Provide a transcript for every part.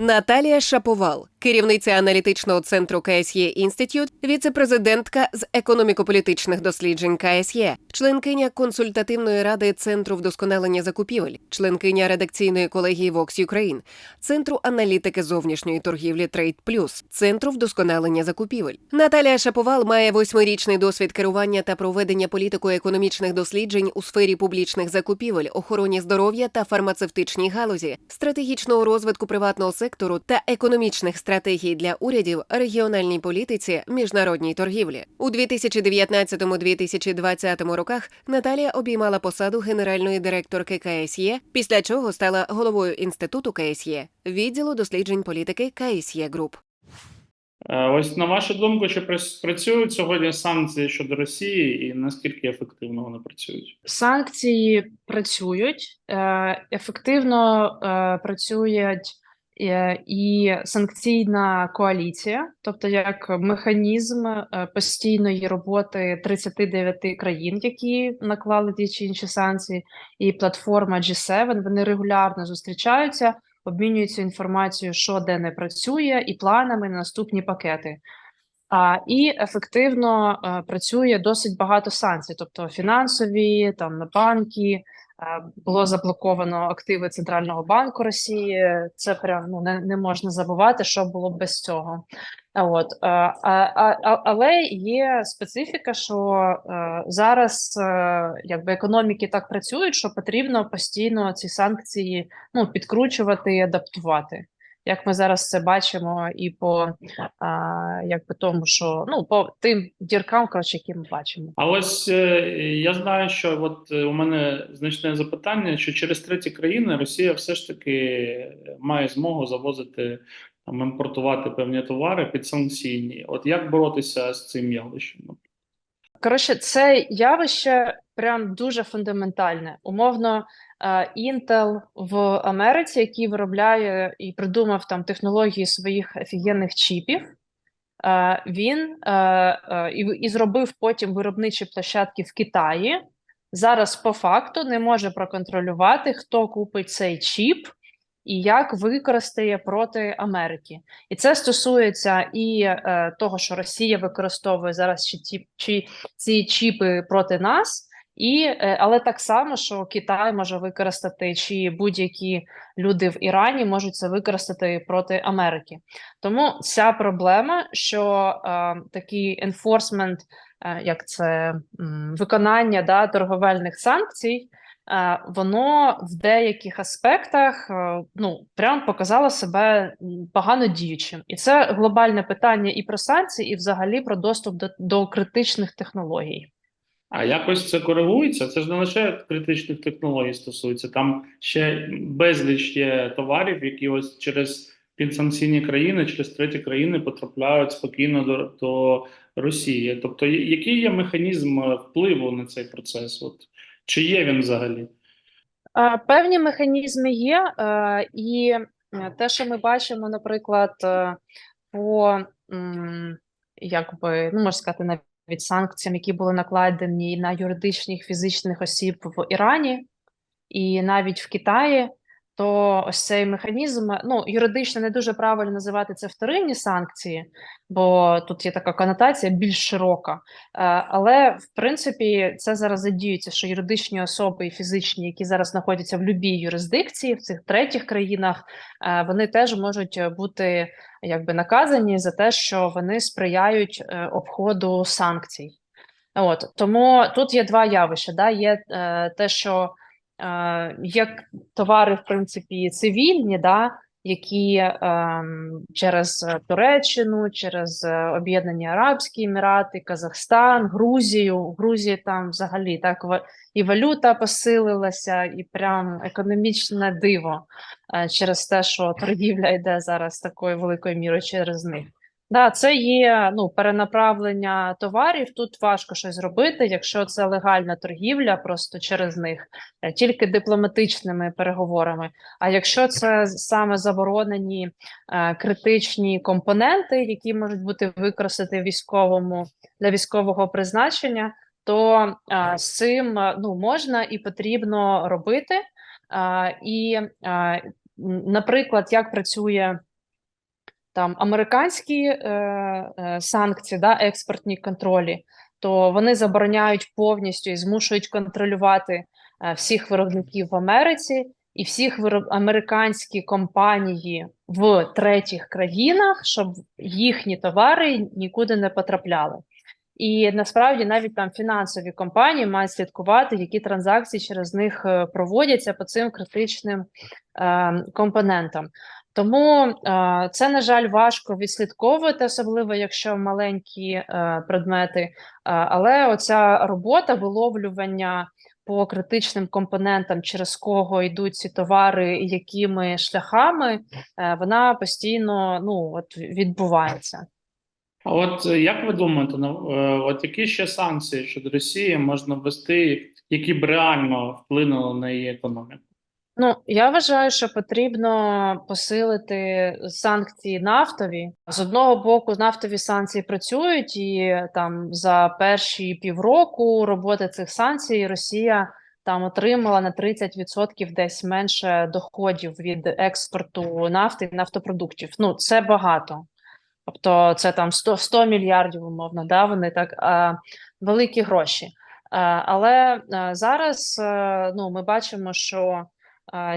Наталія Шаповал, керівниця аналітичного центру КСЄ Інститют, віцепрезидентка з економіко-політичних досліджень КСЄ, членкиня консультативної ради Центру вдосконалення закупівель, членкиня редакційної колегії Vox Ukraine, Центру аналітики зовнішньої торгівлі Trade Plus, Центру вдосконалення закупівель. Наталія Шаповал має восьмирічний досвід керування та проведення політико-економічних досліджень у сфері публічних закупівель, охороні здоров'я та фармацевтичній галузі, стратегічного розвитку приватного сектору та економічних стратегій для урядів, регіональній політиці, міжнародній торгівлі. У 2019-2020 роках Наталія обіймала посаду генеральної директорки КСЄ, після чого стала головою інституту КСЄ, відділу досліджень політики КСЄ Груп. Е, Ось на вашу думку, чи працюють сьогодні санкції щодо Росії, і наскільки ефективно вони працюють? Санкції працюють е, ефективно е, працюють і санкційна коаліція, тобто як механізм е, постійної роботи 39 країн, які наклали ті чи інші санкції, і платформа G7, Вони регулярно зустрічаються, обмінюються інформацією, що де не працює, і планами на наступні пакети. А, і ефективно е, працює досить багато санкцій, тобто фінансові, там на банки. Е, Було заблоковано активи Центрального банку Росії. Це прям ну не, не можна забувати, що було без цього. От е, а, а, але є специфіка, що е, зараз е, якби економіки так працюють, що потрібно постійно ці санкції ну підкручувати і адаптувати. Як ми зараз це бачимо, і по а, якби тому, що ну по тим діркам, коротше, які ми бачимо. А ось е, я знаю, що от е, у мене значне запитання, що через треті країни Росія все ж таки має змогу завозити там імпортувати певні товари підсанкційні. От як боротися з цим явищем? Коротше, це явище прям дуже фундаментальне. Умовно, е, Intel в Америці, який виробляє і придумав там технології своїх офігенних чіпів. е, Він е, і зробив потім виробничі площадки в Китаї. Зараз по факту не може проконтролювати, хто купить цей чіп і як використає проти Америки. І це стосується і е, того, що Росія використовує зараз чи ті чи ці чіпи проти нас, і е, але так само, що Китай може використати, чи будь-які люди в Ірані можуть це використати проти Америки. Тому ця проблема, що е, такий енфорсмент, як це виконання да, торговельних санкцій. Е, Воно в деяких аспектах е, ну прям показало себе погано діючим, і це глобальне питання і про санкції, і взагалі про доступ до, до критичних технологій. А якось це коригується? Це ж не лише критичних технологій стосується, там ще безліч є товарів, які ось через підсанкційні країни, через треті країни потрапляють спокійно до, до Росії. Тобто, який є механізм е, впливу на цей процес? От чи є він взагалі? Певні механізми є, і е, те, що ми бачимо, наприклад, е, по якби, ну можна сказати, навіть санкціям, які були накладені на юридичних фізичних осіб в Ірані і навіть в Китаї, то ось цей механізм, ну юридично не дуже правильно називати це вторинні санкції, бо тут є така конотація більш широка. Е, Але в принципі це зараз задіюється, що юридичні особи і фізичні, які зараз знаходяться в будь-якій юрисдикції в цих третіх країнах, е, вони теж можуть бути якби наказані за те, що вони сприяють е, обходу санкцій. От тому тут є два явища. Да? Є те, що е, є товари, в принципі, цивільні, да? які ем, через Туреччину, через е, Об'єднані Арабські Емірати, Казахстан, Грузію. В Грузії там взагалі так і валюта посилилася, і прям економічне диво е, через те, що торгівля йде зараз такою великою мірою через них. Да, це є ну перенаправлення товарів. Тут важко щось зробити, якщо це легальна торгівля, просто через них, е, тільки дипломатичними переговорами. А якщо це саме заборонені е, критичні компоненти, які можуть бути використані військовому для військового призначення, то е, з цим е, ну можна і потрібно робити. Е, і, е, наприклад, як працює там американські е, е, санкції, да, експортні контролі, то вони забороняють повністю і змушують контролювати е, всіх виробників в Америці і всіх вироб... американські компанії в третіх країнах, щоб їхні товари нікуди не потрапляли. І насправді навіть там фінансові компанії мають слідкувати, які транзакції через них е, проводяться по цим критичним е, компонентам. Тому е, це, на жаль, важко відслідковувати, особливо якщо маленькі е, предмети. Е, але оця робота виловлювання по критичним компонентам, через кого йдуть ці товари, якими шляхами, вона постійно ну, от, відбувається. А от як ви думаєте, ну, от які ще санкції щодо Росії можна ввести, які б реально вплинули на її економіку? Ну, я вважаю, що потрібно посилити санкції нафтові. З одного боку, нафтові санкції працюють, і там за перші півроку роботи цих санкцій Росія там отримала на 30% десь менше доходів від експорту нафти і нафтопродуктів. Ну, це багато. Тобто це там 100, 100 мільярдів, умовно, да, вони так а, великі гроші. А, але а, зараз а, ну, ми бачимо, що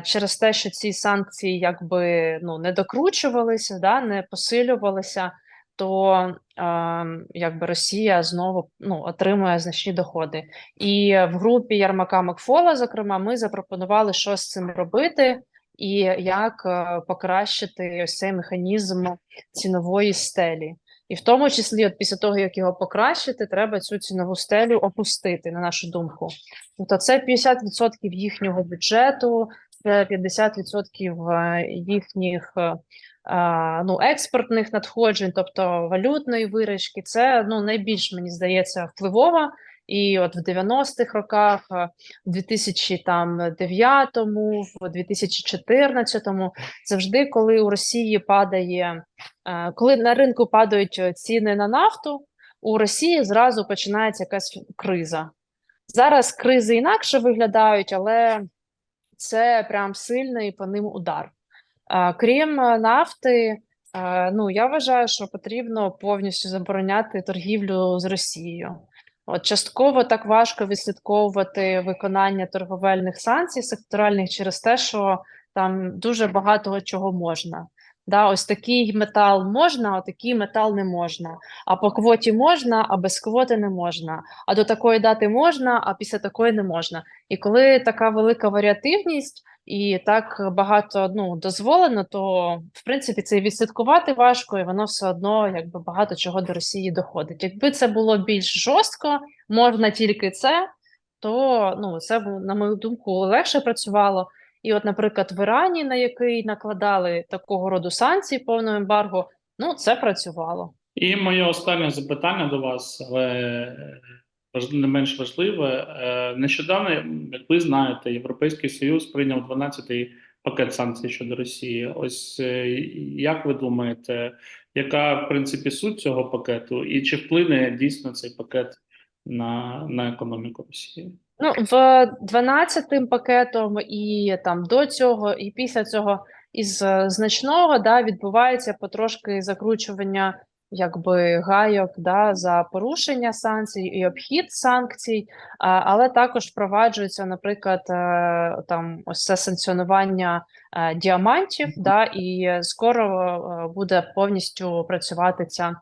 через те, що ці санкції якби ну, не докручувалися, да, не посилювалися, то а, якби Росія знову ну, отримує значні доходи. І в групі Ярмака Макфола, зокрема, ми запропонували, що з цим робити. І як е, покращити ось цей механізм цінової стелі. І в тому числі, от після того, як його покращити, треба цю цінову стелю опустити, на нашу думку. Тобто це 50% їхнього бюджету, це 50% е, їхніх е, е, ну, експортних надходжень, тобто валютної виручки. Це ну, найбільш, мені здається, впливово. І от в 90-х роках, е, в 2009-му, в 2014-му, завжди, коли у Росії падає, е, коли на ринку падають е, ціни на нафту, у Росії зразу починається якась криза. Зараз кризи інакше виглядають, але це прям сильний по ним удар. Е, Крім нафти, ну я вважаю, що потрібно повністю забороняти торгівлю з Росією. От частково так важко відслідковувати виконання торговельних санкцій секторальних через те, що там дуже багато чого можна. Да, ось такий метал можна, а такий метал не можна. А по квоті можна, а без квоти не можна. А до такої дати можна, а після такої не можна. І коли така велика варіативність і так багато ну, дозволено, то в принципі це і відслідкувати важко, і воно все одно якби багато чого до Росії доходить. Якби це було більш жорстко, можна тільки це, то ну, це на мою думку, легше працювало. І, от, наприклад, в Ірані, на який накладали такого роду санкції повного ембарго, ну це працювало. І моє останнє запитання до вас, але е, не менш важливе. Е, Нещодавно, як ви знаєте, Європейський Союз прийняв 12-й пакет санкцій щодо Росії. Ось е, як ви думаєте, яка в принципі суть цього пакету, і чи вплине дійсно цей пакет на, на економіку Росії? Ну, в 12-тим пакетом і там до цього, і після цього із е, значного да, відбувається потрошки закручування якби гайок да, за порушення санкцій і обхід санкцій, але також впроваджується, наприклад, е, там ось це санкціонування е, діамантів, да, і скоро е, буде повністю працювати ця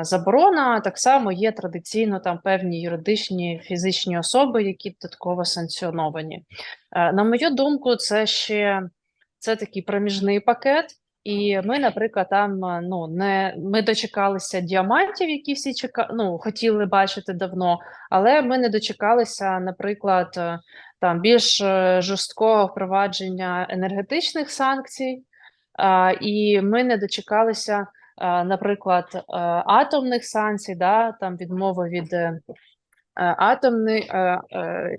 заборона. Так само є традиційно там певні юридичні фізичні особи, які додатково санкціоновані. На мою думку, це ще це такий проміжний пакет. І ми, наприклад, там е, ну не ми дочекалися діамантів, які всі чека... ну, хотіли бачити давно, але ми не дочекалися, наприклад, е, там більш е, жорсткого впровадження енергетичних санкцій, а, і ми не дочекалися, а, наприклад, атомних санкцій, да, там відмови від атомної,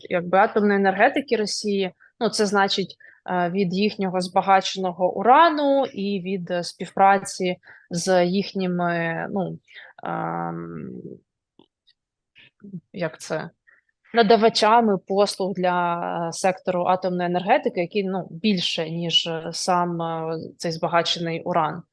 якби атомної енергетики Росії. Ну, це значить від їхнього збагаченого урану і від е, співпраці з їхніми, ну ем, як це, надавачами послуг для е, сектору атомної енергетики, які ну, більше, ніж е, сам е, цей збагачений уран.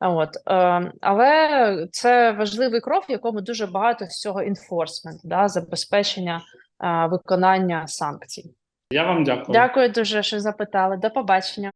От, е, але це важливий крок, в якому дуже багато всього enforcement, да, забезпечення е, виконання санкцій. Я вам дякую. Дякую дуже, що запитали. До побачення.